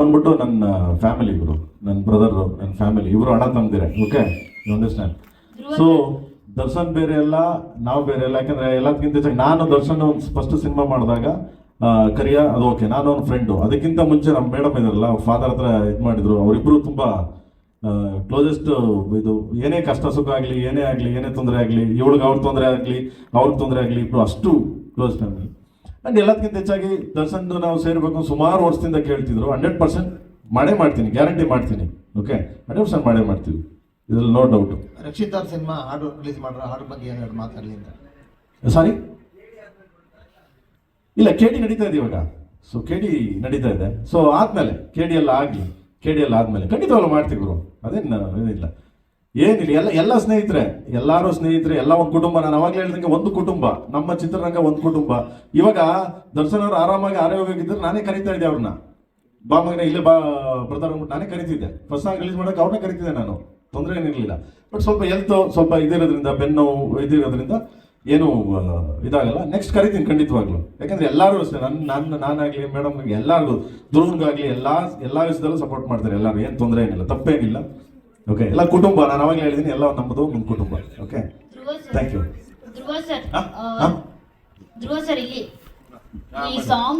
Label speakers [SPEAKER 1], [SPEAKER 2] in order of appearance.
[SPEAKER 1] ಬಂದ್ಬಿಟ್ಟು ನನ್ನ ಫ್ಯಾಮಿಲಿ ಇವರು ನನ್ನ ಬ್ರದರ್ ನನ್ನ ಫ್ಯಾಮಿಲಿ ಇವರು ಅಣ್ಣ ತಂದಿರ okay you understand so Darshan ಬೇರೆ ಎಲ್ಲ ನಾವು ಬೇರೆ ಎಲ್ಲ ಯಾಕಂದ್ರೆ ಎಲ್ಲದಕ್ಕಿಂತ ಹೆಚ್ಚಾಗಿ ನಾನು ದರ್ಶನ್ ಒಂದು ಫಸ್ಟ್ ಸಿನಿಮಾ ಮಾಡಿದಾಗ ಕರಿಯ ಅದು ಓಕೆ ನಾನು ಅವ್ನ ಫ್ರೆಂಡು ಅದಕ್ಕಿಂತ ಮುಂಚೆ ನಮ್ಮ ಮೇಡಮ್ ಇದ್ರಲ್ಲ ಅವ್ರ ಫಾದರ್ ಹತ್ರ ಇದು ಮಾಡಿದ್ರು. ಅವರಿಬ್ಬರು ತುಂಬ ಕ್ಲೋಸೆಸ್ಟ್ ಇದು ಏನೇ ಕಷ್ಟ ಸುಖ ಆಗಲಿ ಏನೇ ಆಗಲಿ ಏನೇ ತೊಂದರೆ ಆಗಲಿ ಇವಳಿಗೆ ಅವ್ರ ತೊಂದರೆ ಆಗಲಿ ಅವ್ರಿಗೆ ತೊಂದರೆ ಆಗಲಿ ಇಬ್ಬರು ಅಷ್ಟು ಕ್ಲೋಸ್ ಫ್ಯಾಮಿಲಿ ಅಂಡ್ ಎಲ್ಲದಕ್ಕಿಂತ ಹೆಚ್ಚಾಗಿ ದರ್ಶನ್ ನಾವು ಸೇರಬೇಕು ಸುಮಾರು ವರ್ಷದಿಂದ ಕೇಳ್ತಿದ್ರು. ಹಂಡ್ರೆಡ್ ಪರ್ಸೆಂಟ್ ಮಾಡೇ ಮಾಡ್ತೀನಿ ಗ್ಯಾರಂಟಿ ಮಾಡ್ತೀನಿ. ಓಕೆ ಹಂಡ್ರೆಡ್ ಪರ್ಸೆಂಟ್ ಮಾಡೇ ಮಾಡ್ತೀವಿ. ಇದ್ರಲ್ಲಿ ನೋ ಡೌಟ್
[SPEAKER 2] ರಕ್ಷಿತ್ ಅವ್ರ ಸಿನಿಮಾ ಹಾಡು ರಿಲೀಸ್ ಮಾಡ್ರ ಹಾಡು ಬಗ್ಗೆ ಏನಾದ್ರು ಮಾತಾಡಲಿ ಅಂತ.
[SPEAKER 1] ಸಾರಿ ಇಲ್ಲ ಕೆ ಡಿ ನಡೀತಾ ಇದೆ ಇವಾಗ. ಸೊ ಕೆ ಡಿ ನಡೀತಾ ಇದೆ. ಸೊ ಆದ್ಮೇಲೆ ಕೆ ಡಿ ಎಲ್ಲ ಆಗಲಿ ಕೆ ಡಿ ಎಲ್ಲ ಆದ್ಮೇಲೆ ಖಂಡಿತವಾಗ್ಲೂ ಮಾಡ್ತೀವಿ ಗುರು. ಅದೇನು ಏನಿಲ್ಲ ಏನಿಲ್ಲ, ಎಲ್ಲ ಎಲ್ಲ ಸ್ನೇಹಿತರೆ, ಎಲ್ಲರೂ ಸ್ನೇಹಿತರೆ, ಎಲ್ಲ ಒಂದು ಕುಟುಂಬ. ನಾನು ಅವಾಗಲೇ ಹೇಳಿದಂಗೆ ಒಂದು ಕುಟುಂಬ, ನಮ್ಮ ಚಿತ್ರರಂಗ ಒಂದು ಕುಟುಂಬ. ಇವಾಗ ದರ್ಶನ್ ಅವರು ಆರಾಮಾಗಿ ಆರೋಗ್ಯವಾಗಿದ್ದರೆ ನಾನೇ ಕರಿತಾ ಇದ್ದೆ ಅವ್ರನ್ನ. ಬಾ ಮಗನೇ, ಇಲ್ಲೇ ಬಾ ಅಂದ್ಬಿಟ್ಟು ನಾನೇ ಕರಿತಿದ್ದೆ. ಫಸ್ಟ್ ಆಗಿ ರಿಲೀಸ್ ಮಾಡೋಕೆ ಅವ್ರನ್ನ ಕರಿತಿದ್ದೆ ನಾನು. ತೊಂದರೆ ಏನಿರಲಿಲ್ಲ. ಬಟ್ ಸ್ವಲ್ಪ ಹೆಲ್ತ್ ಸ್ವಲ್ಪ ಇದಿರೋದ್ರಿಂದ, ಬೆನ್ನು ಇದಿರೋದ್ರಿಂದ ಏನು ಇದಾಗಲ್ಲ. ನೆಕ್ಸ್ಟ್ ಕರಿತೀನಿ ಖಂಡಿತವಾಗ್ಲು. ಯಾಕಂದ್ರೆ ಎಲ್ಲರೂ ಅಷ್ಟೇ ನನ್ನ ನನ್ನ ನಾನಾಗ್ಲಿ ಮೇಡಮ್ ಎಲ್ಲರೂ ದುರ್ಗಾಗಲಿ ಎಲ್ಲ ಎಲ್ಲ ವಿಷಯದಲ್ಲೂ ಸಪೋರ್ಟ್ ಮಾಡ್ತಾರೆ ಎಲ್ಲರೂ. ಏನು ತೊಂದರೆ ಏನಿಲ್ಲ, ತಪ್ಪೇನಿಲ್ಲ. ಓಕೆ ಎಲ್ಲ ಕುಟುಂಬ ನಾನು ಅವಾಗ ಹೇಳಿದ್ದೀನಿ ಎಲ್ಲ ನಮ್ಮದು ನಿಮ್ಮ ಕುಟುಂಬ. Okay
[SPEAKER 3] Dhruva sir.
[SPEAKER 1] Thank you
[SPEAKER 3] Dhruva sir? Dhruva sir ಇಲ್ಲಿ ಈ ಸಾಂಗ್